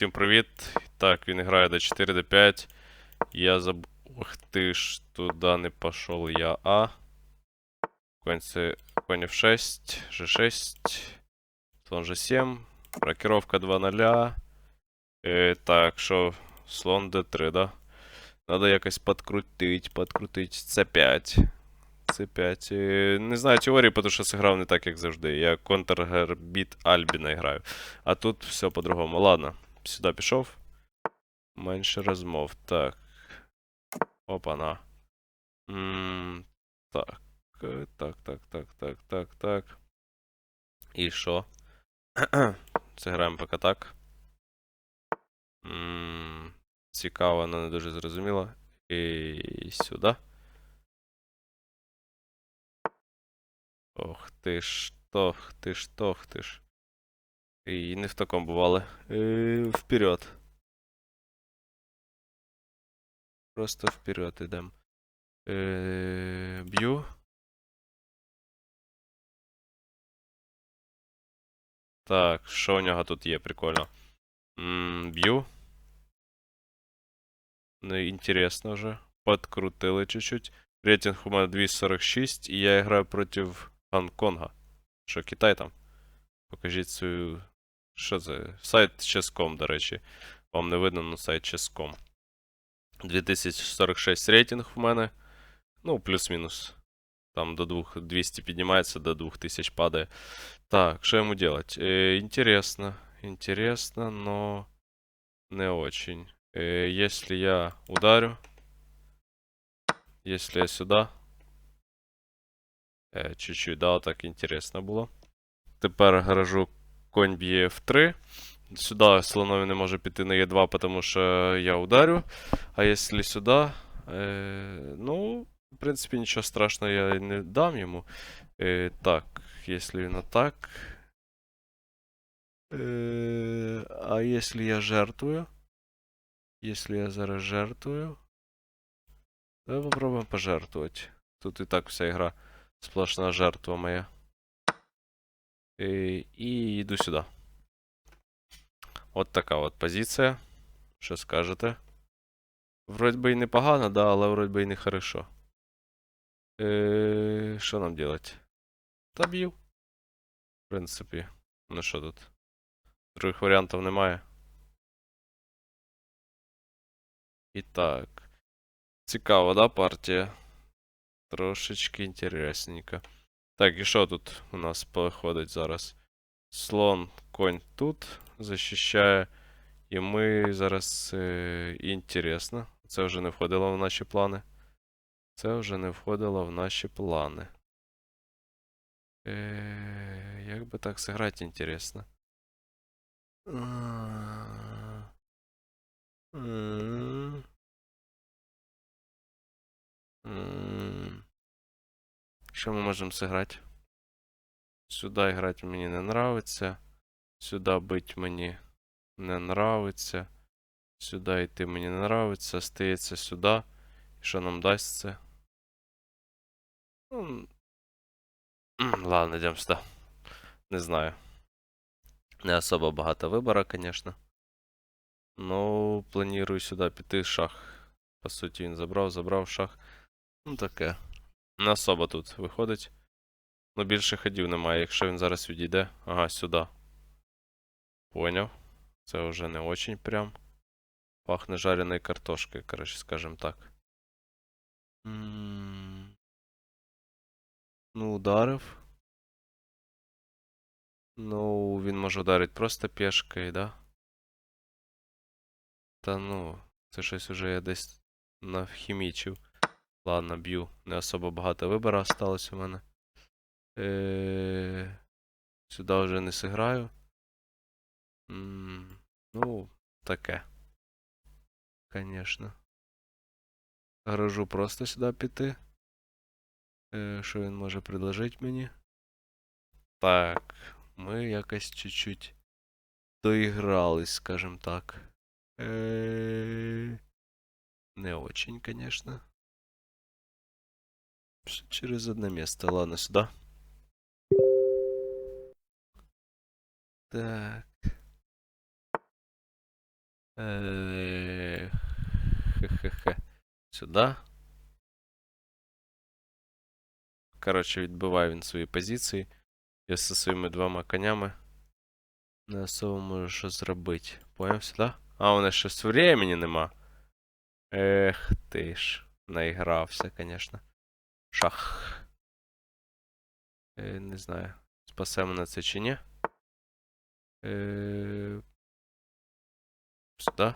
Всім привіт. Так, він грає D4, D5. Я заб... Ух ти ж, туди не пішов я А. Конь, це... Конь F6, G6, слон G7, рокировка 2-0. Е, так, що, слон D3, да? Надо якось подкрутить, подкрутить. C5. C5. Е, не знаю теорії, тому що зіграв не так, як завжди. Я контргербіт Альбіна граю. А тут все по-другому. Ладно, сюди пішов. Менше розмов. Так. Опа-на. М, Так. е, Так, так, так, так, так, так. І що? Зіграємо поки так. М, Цікаво, але не дуже зрозуміло. І сюди. Ох ти ж, тох ти ж, тох ти ж. І не в такому бували. Е, вперед. Просто вперед ідем. Е, б'ю. Так, що у нього тут є? Прикольно. М, б'ю. Ну, інтересно вже. Подкрутили чуть-чуть. Рейтинг у мене 246, і я граю проти Гонконга. Що, Китай там? Покажіть свою. Що це? Сайт Chess.com, до речі. Вам не видно, але сайт Chess.com. 2046 рейтинг в мене. Ну, плюс-мінус. Там до 2, 200 піднімається, до 2000 падає. Так, що йому делать? Е, интересно. Интересно, но не очень. Э, если я ударю, если я сюда, э, чуть-чуть, да, так інтересно було. Тепер гаражу конь б'є F3. Сюди слонові не може піти на Е2, тому що я ударю. А якщо сюди, е, ну, в принципі, нічого страшного я і не дам йому. Е, так, якщо він атак. Е, а если я жертвую? Если я зараз жертвую. Давай попробуем пожертвовать. Тут и так вся игра сплошная жертва моя. И, и иду сюда. Вот така от позиція. Що скажете? Вроді би і непогано, да, але вроді би і не хорошо. Е, що нам делать? Та б'ю. В принципі. Ну що тут? Других варіантів немає. І так. Цікава, да, партія? Трошечки інтересненько. Так, і що тут у нас походить зараз? Слон, конь тут захищає. І ми зараз е, інтересно. Це вже не входило в наші плани. Це вже не входило в наші плани. Е, як би так зіграти інтересно. М. Що ми можемо зіграти? Сюди грати мені не нравиться. Сюди бить мені не нравиться. Сюди йти мені не нравиться. Стається сюди. І що нам дасть це? Ну, Ладно, йдемо сюди. Не знаю. Не особо багато вибора, конечно. Ну, планую сюди піти шах. По суті, він забрав, забрав шах. Ну таке. Не особо тут виходить. Ну, більше ходів немає, якщо він зараз відійде. Ага, сюди. Поняв. Це вже не очень прям. Пахне жареною картошкою, коротше, скажем так. Ну, ударив. Ну, він може ударити просто пішкою, да? Та ну, це щось уже я десь навхімічив. Ладно, б'ю. Не особо багато вибору осталось у мене. Е... Сюди вже не сыграю. Ну, таке. Конечно. Гаражу просто сюди піти. Е, Що він може предложити мені? Так, ми якось чуть-чуть доігрались, скажем так. Е, Не очень, конечно. Через одно место. Ладно, сюда. Так. Хе-хе-хе. Сюди. Коротше, відбиває він свої позиції. Я зі своїми двома конями не особо можу що зробити. Поняв сюди? А, у мене щось времени нема. Ех ти ж. Наігрався, звісно. Шах. Е, не знаю, спасе мене це чи ні. Е, сюди.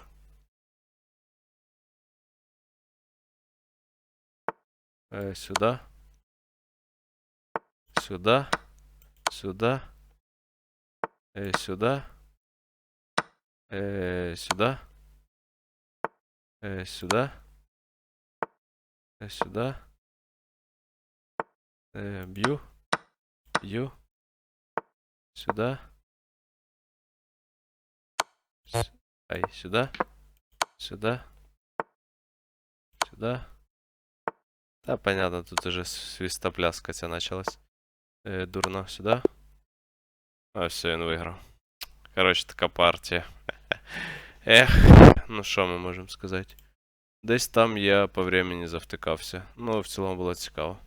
Е, сюди. Сюди. Сюди. Е, сюди. Е, сюди. Е, сюди. Е, сюди. Е, б'ю. Б'ю. Сюди. С- Ай, сюди. Сюди. Сюди. Та, понятно, тут уже свистопляска ця началась. Е, дурно, сюди. А, все, він виграв. Коротше, така партія. Ех, ну що ми можемо сказати? Десь там я по времени завтикався. Ну, в цілому було цікаво.